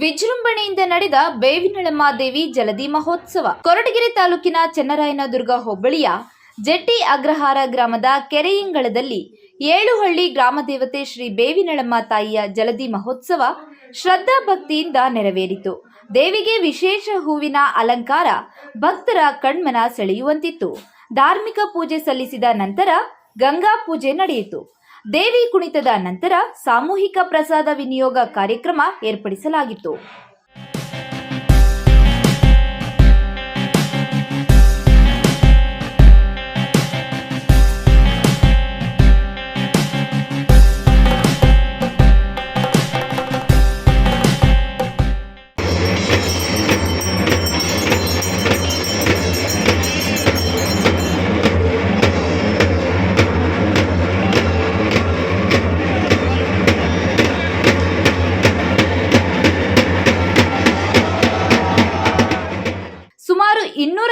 ವಿಜೃಂಭಣೆಯಿಂದ ನಡೆದ ಬೇವಿನಳಮ್ಮ ದೇವಿ ಜಲದಿ ಮಹೋತ್ಸವ. ಕೊರಟಗೆರೆ ತಾಲೂಕಿನ ಚನ್ನರಾಯನದುರ್ಗ ಹೋಬಳಿಯ ಜಟ್ಟಿ ಅಗ್ರಹಾರ ಗ್ರಾಮದ ಕೆರೆಯಿಂಗಳದಲ್ಲಿ ಏಳುಹಳ್ಳಿ ಗ್ರಾಮ ದೇವತೆ ಶ್ರೀ ಬೇವಿನಳಮ್ಮ ತಾಯಿಯ ಜಲದಿ ಮಹೋತ್ಸವ ಶ್ರದ್ಧಾ ಭಕ್ತಿಯಿಂದ ನೆರವೇರಿತು. ದೇವಿಗೆ ವಿಶೇಷ ಹೂವಿನ ಅಲಂಕಾರ ಭಕ್ತರ ಕಣ್ಮನ ಸೆಳೆಯುವಂತಿತ್ತು. ಧಾರ್ಮಿಕ ಪೂಜೆ ಸಲ್ಲಿಸಿದ ನಂತರ ಗಂಗಾ ಪೂಜೆ ನಡೆಯಿತು. ದೇವಿ ಕುಣಿತದ ನಂತರ ಸಾಮೂಹಿಕ ಪ್ರಸಾದ ವಿನಿಯೋಗ ಕಾರ್ಯಕ್ರಮ ಏರ್ಪಡಿಸಲಾಗಿತ್ತು.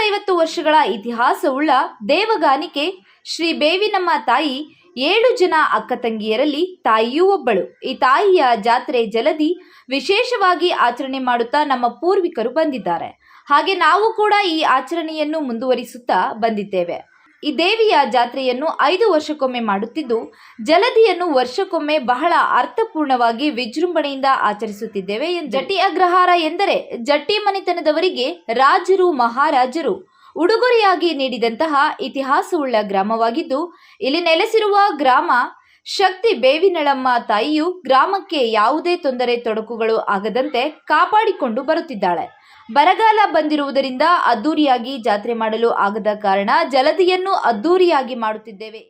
ಇನ್ನೂರೈವತ್ತು ವರ್ಷಗಳ ಇತಿಹಾಸವುಳ್ಳ ದೇವಗಾನಿಕೆ ಶ್ರೀ ಬೇವಿನಮ್ಮ ತಾಯಿ ಏಳು ಜನ ಅಕ್ಕ ತಂಗಿಯರಲ್ಲಿ ತಾಯಿಯೂ ಒಬ್ಬಳು. ಈ ತಾಯಿಯ ಜಾತ್ರೆ ಜಲದಿ ವಿಶೇಷವಾಗಿ ಆಚರಣೆ ಮಾಡುತ್ತಾ ನಮ್ಮ ಪೂರ್ವಿಕರು ಬಂದಿದ್ದಾರೆ. ಹಾಗೆ ನಾವು ಕೂಡ ಈ ಆಚರಣೆಯನ್ನು ಮುಂದುವರಿಸುತ್ತಾ ಬಂದಿದ್ದೇವೆ. ಈ ದೇವಿಯ ಜಾತ್ರೆಯನ್ನು ಐದು ವರ್ಷಕ್ಕೊಮ್ಮೆ ಮಾಡುತ್ತಿದ್ದು, ಜಲಧಿಯನ್ನು ವರ್ಷಕ್ಕೊಮ್ಮೆ ಬಹಳ ಅರ್ಥಪೂರ್ಣವಾಗಿ ವಿಜೃಂಭಣೆಯಿಂದ ಆಚರಿಸುತ್ತಿದ್ದೇವೆ ಜಟ್ಟಿ ಅಗ್ರಹಾರ ಎಂದರೆ ಜಟ್ಟಿ ಮನೆತನದವರಿಗೆ ರಾಜರು, ಮಹಾರಾಜರು ಉಡುಗೊರೆಯಾಗಿ ನೀಡಿದಂತಹ ಇತಿಹಾಸವುಳ್ಳ ಗ್ರಾಮವಾಗಿದ್ದು, ಇಲ್ಲಿ ನೆಲೆಸಿರುವ ಗ್ರಾಮ ಶಕ್ತಿ ಬೇವಿನಳಮ್ಮ ತಾಯಿಯು ಗ್ರಾಮಕ್ಕೆ ಯಾವುದೇ ತೊಂದರೆ, ತೊಡಕುಗಳು ಆಗದಂತೆ ಕಾಪಾಡಿಕೊಂಡು ಬರುತ್ತಿದ್ದಾಳೆ. ಬರಗಾಲ ಬಂದಿರುವುದರಿಂದ ಅದ್ದೂರಿಯಾಗಿ ಜಾತ್ರೆ ಮಾಡಲು ಆಗದ ಕಾರಣ ಜಲದಿಯನ್ನು ಅದ್ದೂರಿಯಾಗಿ ಮಾಡುತ್ತಿದ್ದೇವೆ.